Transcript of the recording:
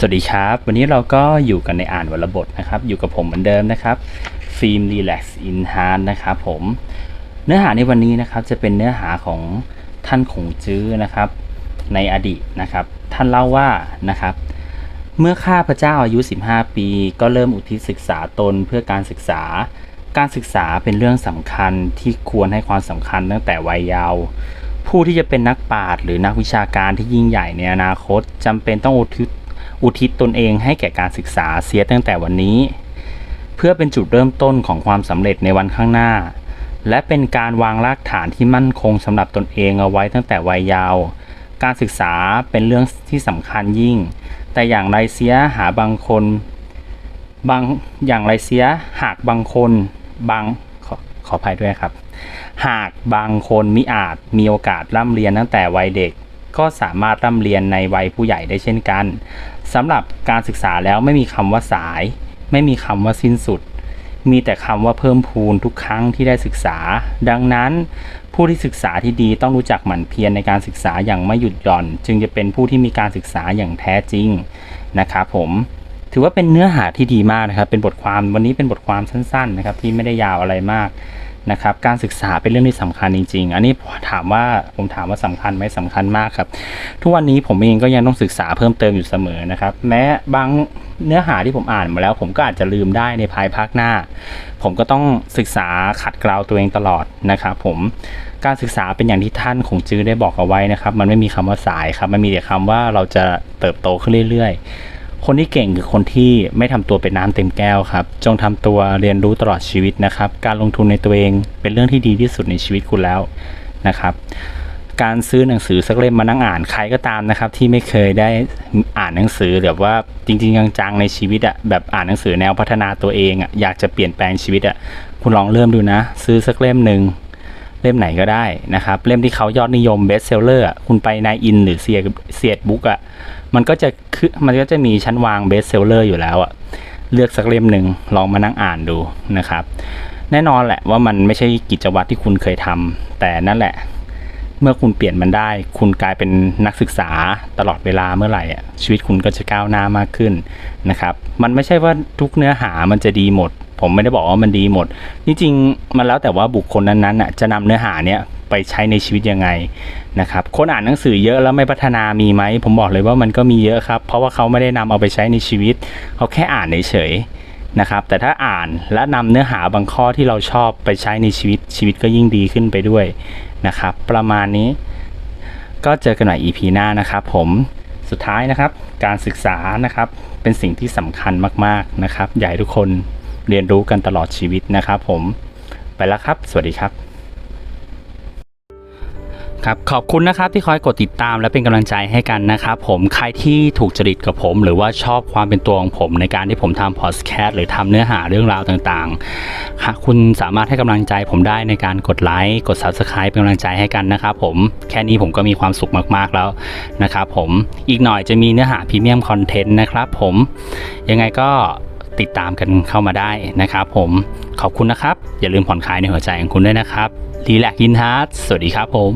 สวัสดีครับ วันนี้เราก็อยู่กันในอ่านวลบทนะครับ อยู่กับผมเหมือนเดิมนะครับฟิล์มรีแลกซ์อินฮาร์นะครับผมเนื้อหาในวันนี้นะครับจะเป็นเนื้อหาของท่านคงจื้อนะครับ ในอดีตนะครับ ท่านเล่าว่านะครับ เมื่อข้าพเจ้าอายุ 15 ปี ก็เริ่มอุทิศศึกษาตนเพื่อการศึกษา การศึกษาเป็นเรื่องสำคัญที่ควรให้ความสำคัญตั้งแต่วัยเยาว์ผู้ที่จะเป็นนักปราชญ์หรือนักวิชาการที่ยิ่งใหญ่ในอนาคตจำเป็นต้องอุทิศ อุทิศตนเองให้แก่การศึกษาเสียตั้งแต่วันนี้ เพื่อเป็นจุดเริ่มต้นของความสำเร็จในวันข้างหน้า และเป็นการวางรากฐานที่มั่นคงสำหรับตนเองเอาไว้ตั้งแต่วัยเยาว์การศึกษาเป็นเรื่องที่สำคัญยิ่ง แต่อย่างไรเสียหาบางคนบางอย่างไรเสียหากบางคนบางขอขออภัยด้วยครับ หากบางคนมิอาจมีโอกาสร่ำเรียนตั้งแต่วัยเด็ก ก็สามารถร่ำเรียนในวัยผู้ใหญ่ได้เช่นกันสำหรับการศึกษาแล้วไม่มีคำว่าสาย ไม่มีคำว่าสิ้นสุด มีแต่คำว่าเพิ่มพูนทุกครั้งที่ได้ศึกษา ดังนั้น ผู้ที่ศึกษาที่ดีต้องรู้จักหมั่นเพียรในการศึกษาอย่างไม่หยุดหย่อน จึงจะเป็นผู้ที่มีการศึกษาอย่างแท้จริงนะครับผมถือว่าเป็นเนื้อหาที่ดีมากนะครับ เป็นบทความวันนี้เป็นบทความสั้น ๆ นะครับ ที่ไม่ได้ยาวอะไรมาก นะครับการศึกษาเป็นเรื่องที่สำคัญจริง ๆ อันนี้ถามว่าผมถามว่าสำคัญไหมสำคัญมากครับ ทุกวันนี้ผมเองก็ยังต้องศึกษาเพิ่มเติมอยู่เสมอนะครับ แม้บางเนื้อหาที่ผมอ่านมาแล้ว ผมก็อาจจะลืมได้ในภายภาคหน้า ผมก็ต้องศึกษาขัดเกลาตัวเองตลอดนะครับผมการศึกษาเป็นอย่างที่ท่านคงจื้อได้บอกเอาไว้นะครับ มันไม่มีคำว่าสายครับ มันมีแต่คำว่าเราจะเติบโตขึ้นเรื่อยๆ คนที่เก่งคือคนที่ไม่ทำตัวเป็นน้ำเต็มแก้วครับ จงทำตัวเรียนรู้ตลอดชีวิตนะครับ การลงทุนในตัวเองเป็นเรื่องที่ดีที่สุดในชีวิตคุณแล้วนะครับ การซื้อหนังสือสักเล่มมานั่งอ่านใครก็ตามนะครับ ที่ไม่เคยได้อ่านหนังสือแบบว่าจริงๆจังๆในชีวิตอะแบบอ่านหนังสือแนวพัฒนาตัวเองอะอยากจะเปลี่ยนแปลงชีวิตอะคุณลองเริ่มดูนะ ซื้อสักเล่มหนึ่ง เล่มไหนก็ได้นะครับ เล่มที่เขายอดนิยมเบสเซลเลอร์คุณไปนายอินหรือเซียเซียดบุ๊กอะมันก็จะคือมันก็จะมีชั้นวางเบสเซลเลอร์อยู่แล้วอะเลือกสักเล่มหนึ่งลองมานั่งอ่านดูนะครับ แน่นอนแหละว่ามันไม่ใช่กิจวัตรที่คุณเคยทำแต่นั่นแหละ เมื่อคุณเปลี่ยนมันได้ คุณกลายเป็นนักศึกษาตลอดเวลาเมื่อไหร่อะชีวิตคุณก็จะก้าวหน้ามากขึ้นนะครับ มันไม่ใช่ว่าทุกเนื้อหามันจะดีหมด ผมไม่ได้บอกว่ามันดีหมด จริงๆ มันแล้วแต่ว่าบุคคลนั้นๆอะจะนำเนื้อหาเนี้ยไปใช้ในชีวิตยังไงนะครับ คนอ่านหนังสือเยอะแล้วไม่พัฒนามีไหม ผมบอกเลยว่ามันก็มีเยอะครับ เพราะว่าเขาไม่ได้นำเอาไปใช้ในชีวิต เขาแค่อ่านเฉยๆนะครับ แต่ถ้าอ่านและนำเนื้อหาบางข้อที่เราชอบไปใช้ในชีวิตชีวิตก็ยิ่งดีขึ้นไปด้วยนะครับ ประมาณนี้ก็เจอกันใหม่ EP หน้านะครับ ผมสุดท้ายนะครับ การศึกษานะครับเป็นสิ่งที่สำคัญมาก ๆนะครับ อยากให้ทุกคน เรียนรู้กันตลอดชีวิตนะครับผมไปแล้วครับ สวัสดีครับครับขอบคุณนะครับที่คอยกดติดตามและเป็นกำลังใจให้กันนะครับผมใครที่ถูกจริตกับผม หรือว่าชอบความเป็นตัวของผมในการที่ผมทำพอดแคสต์หรือทำเนื้อหาเรื่องราวต่างๆหากคุณสามารถให้กำลังใจผมได้ในการกดไลค์กด Subscribe เป็นกำลังใจให้กันนะครับผมแค่นี้ผมก็มีความสุขมากๆแล้วนะครับผมอีกหน่อยจะมีเนื้อหาพรีเมียมคอนเทนต์นะครับผมยังไงก็ ติดตามกันเข้ามาได้นะครับผมขอบคุณนะครับ อย่าลืมผ่อนคลายในหัวใจของคุณด้วยนะครับรีแลกยินฮาร์ดสวัสดีครับผม